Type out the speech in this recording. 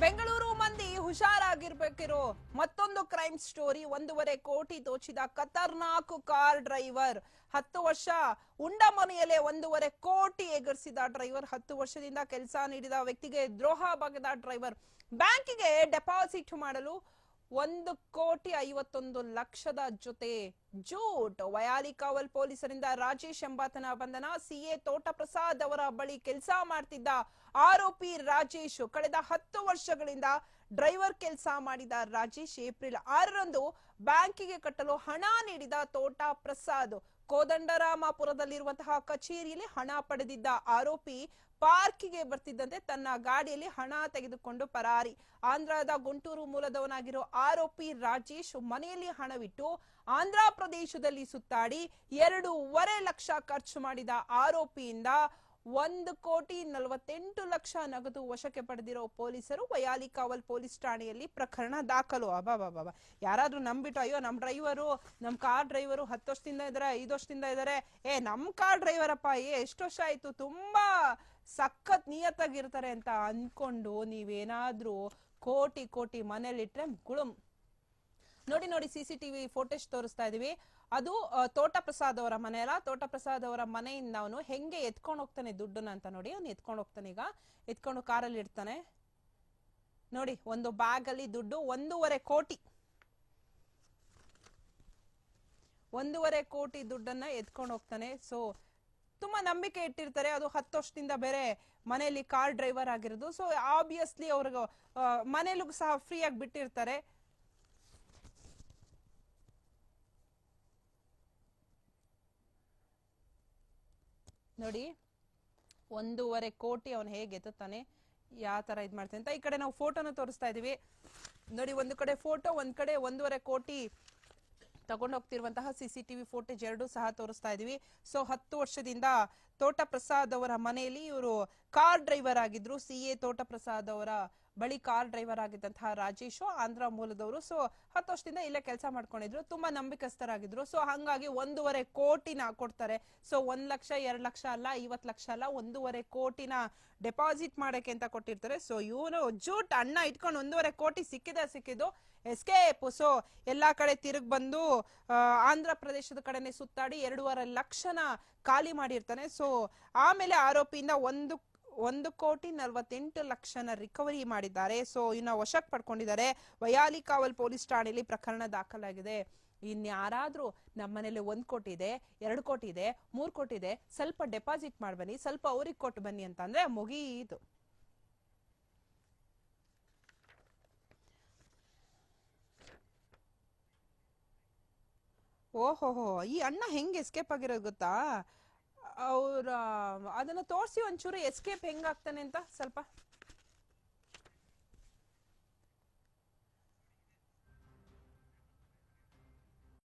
ಬೆಂಗಳೂರು ಮಂದಿ ಹುಷಾರಾಗಿರ್ಬೇಕಿರೋ ಮತ್ತೊಂದು crime story ಒಂದೂವರೆ ಕೋಟಿ ದೋಚಿದ ಖತರ್ನಾಕ್ ಕಾರ್ ಡ್ರೈವರ್ ಹತ್ತು ವರ್ಷ ಉಂಡ ಮನೆಯಲ್ಲೇ ಒಂದೂವರೆ ಕೋಟಿ ಎಗರಿಸಿದ ಡ್ರೈವರ್ ಹತ್ತು ವರ್ಷದಿಂದ ಕೆಲಸ ನೀಡಿದ ವ್ಯಕ್ತಿಗೆ ದ್ರೋಹ ಬಗೆದ ಡ್ರೈವರ್ ಬ್ಯಾಂಕಿಗೆ ಡೆಪಾಸಿಟ್ ಮಾಡಲು ಒಂದು ಕೋಟಿ ಐವತ್ತೊಂದು ಲಕ್ಷದ ಜೊತೆ ಜೂಟ್. ವಯಾಲಿಕಾವಲ್ ಪೊಲೀಸರಿಂದ ರಾಜೇಶ್ ಎಂಬಾತನ ಬಂಧನ. ಸಿಎ ತೋಟ ಪ್ರಸಾದ್ ಅವರ ಬಳಿ ಕೆಲಸ ಮಾಡ್ತಿದ್ದ ಆರೋಪಿ ರಾಜೇಶ್ ಕಳೆದ ಹತ್ತು ವರ್ಷಗಳಿಂದ ಡ್ರೈವರ್ ಕೆಲಸ ಮಾಡಿದ ರಾಜೇಶ್ ಏಪ್ರಿಲ್ ಆರರಂದು ಬ್ಯಾಂಕಿಗೆ ಕಟ್ಟಲು ಹಣ ನೀಡಿದ ತೋಟ ಪ್ರಸಾದ್ ಕೋದಂಡರಾಮಪುರದಲ್ಲಿರುವಂತಹ ಕಚೇರಿಯಲ್ಲಿ ಹಣ ಪಡೆದಿದ್ದ ಆರೋಪಿ ಪಾರ್ಕಿಗೆ ಬರ್ತಿದ್ದಂತೆ ತನ್ನ ಗಾಡಿಯಲ್ಲಿ ಹಣ ತೆಗೆದುಕೊಂಡು ಪರಾರಿ. ಆಂಧ್ರದ ಗುಂಟೂರು ಮೂಲದವನಾಗಿರೋ ಆರೋಪಿ ರಾಜೇಶ್ ಮನೆಯಲ್ಲಿ ಹಣವಿಟ್ಟು ಆಂಧ್ರ ಪ್ರದೇಶದಲ್ಲಿ ಸುತ್ತಾಡಿ ಎರಡೂವರೆ ಲಕ್ಷ ಖರ್ಚು ಮಾಡಿದ ಆರೋಪಿಯಿಂದ ಒಂದು ಕೋಟಿ ನಲವತ್ತೆಂಟು ಲಕ್ಷ ನಗದು ವಶಕ್ಕೆ ಪಡೆದಿರೋ ಪೊಲೀಸರು ವಯಾಲಿಕಾವಲ್ ಪೊಲೀಸ್ ಠಾಣೆಯಲ್ಲಿ ಪ್ರಕರಣ ದಾಖಲು. ಅಬಾಬಾಬಾ ಯಾರಾದ್ರೂ ನಂಬಿಟ್ಟು ಅಯ್ಯೋ ನಮ್ಮ ಡ್ರೈವರು ನಮ್ಮ ಕಾರ್ ಡ್ರೈವರು ಹತ್ತು ವರ್ಷದಿಂದ ಇದಾರೆ, ಐದು ವರ್ಷದಿಂದ ಇದಾರೆ. ಏ ನಮ್ಮ ಕಾರ್ ಡ್ರೈವರ್ ಅಪ್ಪ ಏ, ಎಷ್ಟು ವರ್ಷ ಆಯ್ತು? ತುಂಬಾ ಸಖತ್ ನಿಯತ್ತಾಗಿರ್ತಾರೆ ಅಂತ ಅನ್ಕೊಂಡು ನೀವೇನಾದ್ರೂ ಕೋಟಿ ಕೋಟಿ ಮನೇಲಿಟ್ರೆ ಗುಳುಂ. ನೋಡಿ ನೋಡಿ, ಸಿ ಸಿ ಟಿವಿ ಫೋಟೇಜ್ ತೋರಿಸ್ತಾ ಇದೀವಿ. ಅದು ತೋಟ ಪ್ರಸಾದ್ ಅವರ ಮನೆ ತೋಟ ಪ್ರಸಾದ್ ಅವರ ಮನೆಯಿಂದ ಅವನು ಹೆಂಗೆ ಎತ್ಕೊಂಡು ಹೋಗ್ತಾನೆ ದುಡ್ಡನ್ನ ಅಂತ ನೋಡಿ, ಅವ್ನು ಎತ್ಕೊಂಡು ಹೋಗ್ತಾನೆ ಈಗ. ಎತ್ಕೊಂಡು ಕಾರಲ್ಲಿ ಇಡ್ತಾನೆ. ನೋಡಿ, ಒಂದು ಬ್ಯಾಗ್ ಅಲ್ಲಿ ದುಡ್ಡು ಒಂದೂವರೆ ಕೋಟಿ. ಒಂದೂವರೆ ಕೋಟಿ ದುಡ್ಡನ್ನ ಎತ್ಕೊಂಡು ಹೋಗ್ತಾನೆ. ಸೊ ತುಂಬಾ ನಂಬಿಕೆ ಇಟ್ಟಿರ್ತಾರೆ. ಅದು ಹತ್ತು ವರ್ಷದಿಂದ ಬೇರೆ ಮನೆಯಲ್ಲಿ ಕಾರ್ ಡ್ರೈವರ್ ಆಗಿರೋದು. ಸೊ ಆಬ್ವಿಯಸ್ಲಿ ಅವ್ರಿಗೆ ಮನೇಲೂ ಸಹ ಫ್ರೀಯಾಗಿ ಬಿಟ್ಟಿರ್ತಾರೆ. ನೋಡಿ, ಒಂದೂವರೆ ಕೋಟಿ ಅವನು ಹೇಗೆ ಎತ್ತುತ್ತಾನೆ, ಯಾವ ತರ ಇದು ಮಾಡ್ತಾನೆ ಅಂತ. ಈ ಕಡೆ ನಾವು ಫೋಟೋನ ತೋರಿಸ್ತಾ ಇದೀವಿ ನೋಡಿ, ಒಂದು ಕಡೆ ಫೋಟೋ, ಒಂದ್ ಕಡೆ ಒಂದೂವರೆ ಕೋಟಿ ತಗೊಂಡು ಹೋಗ್ತಿರುವಂತಹ ಸಿ ಸಿ ಟಿವಿ ಫೋಟೇಜ್ ಎರಡು ಸಹ ತೋರಿಸ್ತಾ ಇದೀವಿ ಸೊ, ಹತ್ತು ವರ್ಷದಿಂದ ತೋಟ ಪ್ರಸಾದ್ ಅವರ ಮನೆಯಲ್ಲಿ ಇವರು ಕಾರ್ ಡ್ರೈವರ್ ಆಗಿದ್ರು. ಸಿ ಎ ತೋಟ ಪ್ರಸಾದ್ ಅವರ ಬಳಿ ಕಾರ್ ಡ್ರೈವರ್ ಆಗಿದ್ದಂತಹ ರಾಜೇಶು ಆಂಧ್ರ ಮೂಲದವರು. ಸೊ ಹತ್ತು ವರ್ಷದಿಂದ ಇಲ್ಲೇ ಕೆಲಸ ಮಾಡ್ಕೊಂಡಿದ್ರು. ತುಂಬಾ ನಂಬಿಕಸ್ಥರಾಗಿದ್ರು. ಸೊ ಹಂಗಾಗಿ ಒಂದೂವರೆ ಕೋಟಿನ ಕೊಡ್ತಾರೆ. ಸೊ ಒಂದ್ ಲಕ್ಷ, ಎರಡ್ ಲಕ್ಷ ಅಲ್ಲ ಐವತ್ ಲಕ್ಷ ಅಲ್ಲ, ಒಂದೂವರೆ ಕೋಟಿನ ಡೆಪಾಸಿಟ್ ಮಾಡಕ್ಕೆ ಅಂತ ಕೊಟ್ಟಿರ್ತಾರೆ. ಸೊ ಇವನು ಜೂಟ್ ಅಣ್ಣ ಇಟ್ಕೊಂಡು ಒಂದೂವರೆ ಕೋಟಿ ಸಿಕ್ಕಿದ, ಸಿಕ್ಕಿದ್ದು ಎಸ್ಕೇಪ್ ಸೊ ಎಲ್ಲಾ ಕಡೆ ತಿರುಗ್ ಬಂದು ಆಂಧ್ರ ಪ್ರದೇಶದ ಕಡೆನೆ ಸುತ್ತಾಡಿ ಎರಡೂವರೆ ಲಕ್ಷನ ಖಾಲಿ ಮಾಡಿರ್ತಾನೆ. ಸೊ ಆಮೇಲೆ ಆರೋಪಿಯಿಂದ ಒಂದು ಒಂದು ಕೋಟಿ ನಲವತ್ತೆಂಟು ಲಕ್ಷನ ರಿಕವರಿ ಮಾಡಿದ್ದಾರೆ. ಸೊ ಇನ್ನ ವಶಕ್ಕೆ ಪಡ್ಕೊಂಡಿದ್ದಾರೆ. ವಯಾಲಿಕಾವಲ್ ಪೊಲೀಸ್ ಠಾಣೆಯಲ್ಲಿ ಪ್ರಕರಣ ದಾಖಲಾಗಿದೆ. ಇನ್ಯಾರಾದ್ರೂ ನಮ್ಮ ಮನೇಲಿ ಒಂದ್ ಕೋಟಿ ಇದೆ, ಎರಡು ಕೋಟಿ ಇದೆ, ಮೂರ್ ಕೋಟಿ ಇದೆ, ಸ್ವಲ್ಪ ಡೆಪಾಸಿಟ್ ಮಾಡ್ಬನ್ನಿ ಸ್ವಲ್ಪ ಅವ್ರಿಗೆ ಕೊಟ್ಟು ಬನ್ನಿ ಅಂತಂದ್ರೆ ಮುಗೀತು. ಓಹೋಹೋ, ಈ ಅಣ್ಣ ಹೆಂಗ್ ಎಸ್ಕೇಪ್ ಆಗಿರೋದು ಗೊತ್ತಾ? ಅವ್ರ ಅದನ್ನ ತೋರಿಸಿ ಒಂಚೂರು ಎಸ್ಕೇಪ್ ಹೆಂಗಾಗ್ತಾನೆ ಅಂತ ಸ್ವಲ್ಪ.